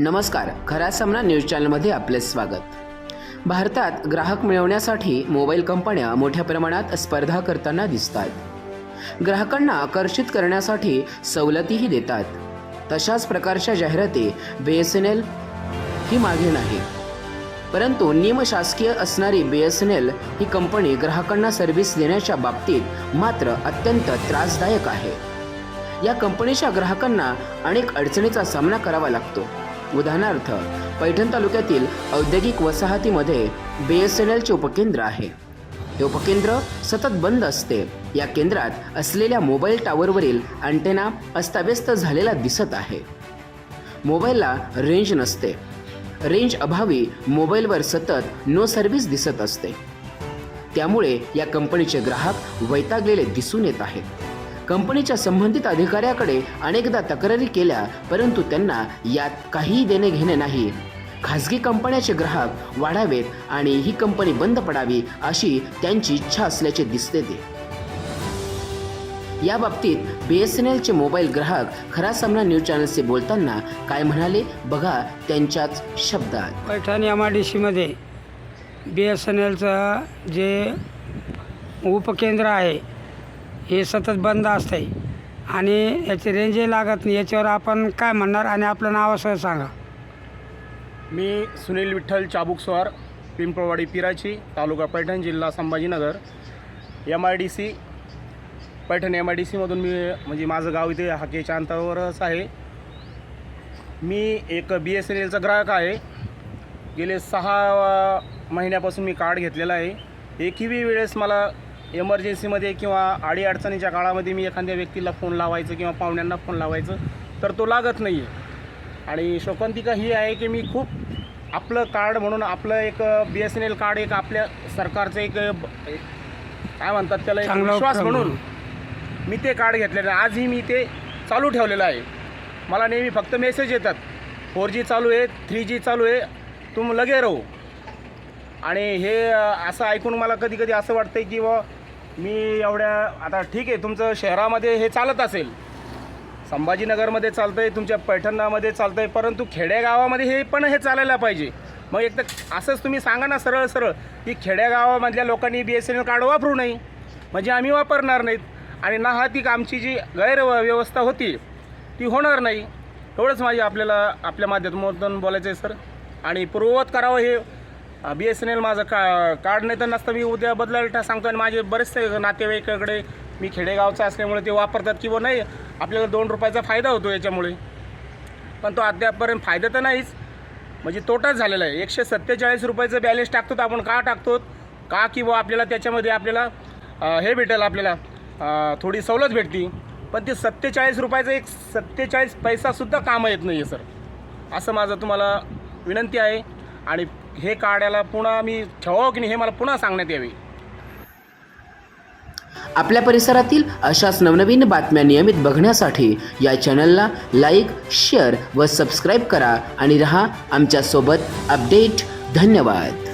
नमस्कार खरा सामना न्यूज चॅनलमध्ये आपले स्वागत. भारतात ग्राहक मिळवण्यासाठी मोबाईल कंपन्या मोठ्या प्रमाणात स्पर्धा करताना दिसतात. ग्राहकांना आकर्षित करण्यासाठी सवलतीही देतात. तशाच प्रकारच्या जाहिराती बी एस एन एल ही मागे नाही. परंतु निमशासकीय असणारी बी एस एन एल ही कंपनी ग्राहकांना सर्व्हिस देण्याच्या बाबतीत मात्र अत्यंत त्रासदायक आहे. या कंपनीच्या ग्राहकांना अनेक अडचणीचा सामना करावा लागतो. उदाहरणार्थ पैठण तालुक्यातील औद्योगिक वसाहतीमध्ये बी एस एन एलचे उपकेंद्र आहे. हे उपकेंद्र सतत बंद असते. या केंद्रात असलेल्या मोबाईल टॉवरवरील अँटेना अस्ताव्यस्त झालेला दिसत आहे. मोबाईलला रेंज नसते. रेंज अभावी मोबाईलवर सतत नो सर्व्हिस दिसत असते. त्यामुळे या कंपनीचे ग्राहक वैतागलेले दिसून येत आहेत. कंपनीच्या संबंधित अधिकाऱ्याकडे अनेकदा तक्रारी केल्या परंतु त्यांना यात काहीही देणे घेणे नाही. खासगी कंपन्याचे ग्राहक वाढावेत आणि ही कंपनी बंद पडावी अशी त्यांची इच्छा असल्याचे दिसते ते. या बाबतीत बी एस एन एलचे मोबाईल ग्राहक खरा सामना न्यूज चॅनलशी बोलताना काय म्हणाले बघा त्यांच्याच शब्दात. पैठण एम आय डी सीमध्ये बी एस एन एलचं जे उपकेंद्र आहे हे सतत बंद असते आणि याची रेंजही लागत नाही. याच्यावर आपण काय म्हणणार? आणि आपलं नावासह सांगा. मी सुनील विठ्ठल चाबुकस्वार पिंपळवाडी पिराची तालुका पैठण जिल्हा Sambhajinagar. M I D C Paithan M I D सीमधून मी म्हणजे माझं गाव इथे हाकेच्या अंतरावरच आहे. मी एक बी एस एन एलचा ग्राहक आहे. गेले सहा महिन्यापासून मी कार्ड घेतलेलं आहे. एकही वेळेस मला एमर्जन्सीमध्ये किंवा अडीअडचणीच्या काळामध्ये मी एखाद्या व्यक्तीला फोन लावायचं किंवा पाहुण्यांना फोन लावायचं तर तो लागत नाही आहे आणि शोकांतिका ही आहे की मी खूप आपलं कार्ड म्हणून आपलं एक B S N L card एक आपल्या सरकारचं एक काय म्हणतात त्याला एक विश्वास म्हणून मी ते कार्ड घेतलेलं आहे. आजही मी ते चालू ठेवलेलं आहे. मला नेहमी फक्त मेसेज येतात. फोर जी चालू आहे थ्री जी चालू आहे तुम लगे राहू. आणि हे असं ऐकून मला कधी कधी असं वाटतं की बुवा मी एवढ्या आता ठीक आहे तुमचं शहरामध्ये हे चालत असेल. संभाजीनगरमध्ये चालतं आहे तुमच्या पैठणामध्ये चालतं आहे परंतु खेडेगावामध्ये हे पण हे चालायला पाहिजे. मग एक तर असंच तुम्ही सांगा ना सरळ सरळ की खेडेगावामधल्या लोकांनी B S N L card वापरू नये. म्हणजे आम्ही वापरणार नाहीत. आणि ना हा ती आमची जी गैरव्यवस्था होती ती होणार नाही. एवढंच माझी आपल्याला आपल्या माध्यमातून बोलायचं आहे सर. आणि पूर्ववत करावं हे बी एस एन एल माझं का कार्ड नाही तर नसतं. मी उद्या बदलायला सांगतो. आणि माझे बरेचसे नातेवाईकाकडे मी खेडेगावचा असल्यामुळे ते वापरतात किंवा नाही. आपल्याला दोन रुपयाचा फायदा होतो याच्यामुळे. पण तो अद्यापपर्यंत फायदा तर नाहीच. म्हणजे तोटाच झालेला आहे. एकशे सत्तेचाळीस रुपयाचं बॅलेन्स टाकतो तर आपण. का टाकतो का किंवा आपल्याला त्याच्यामध्ये आपल्याला हे भेटेल आपल्याला थोडी सवलत भेटती. पण ते सत्तेचाळीस रुपयाचं एक सत्तेचाळीस पैसासुद्धा कामं येत नाही आहे सर. असं माझं तुम्हाला विनंती आहे. आणि हे काढायला पुन्हा मी ठेवावं की नाही हे मला पुन्हा सांगण्यात यावे. आपल्या परिसरातील अशाच नवनवीन बातम्या नियमित बघण्यासाठी या चॅनलला लाईक शेअर व सबस्क्राईब करा आणि रहा आमच्यासोबत अपडेट धन्यवाद.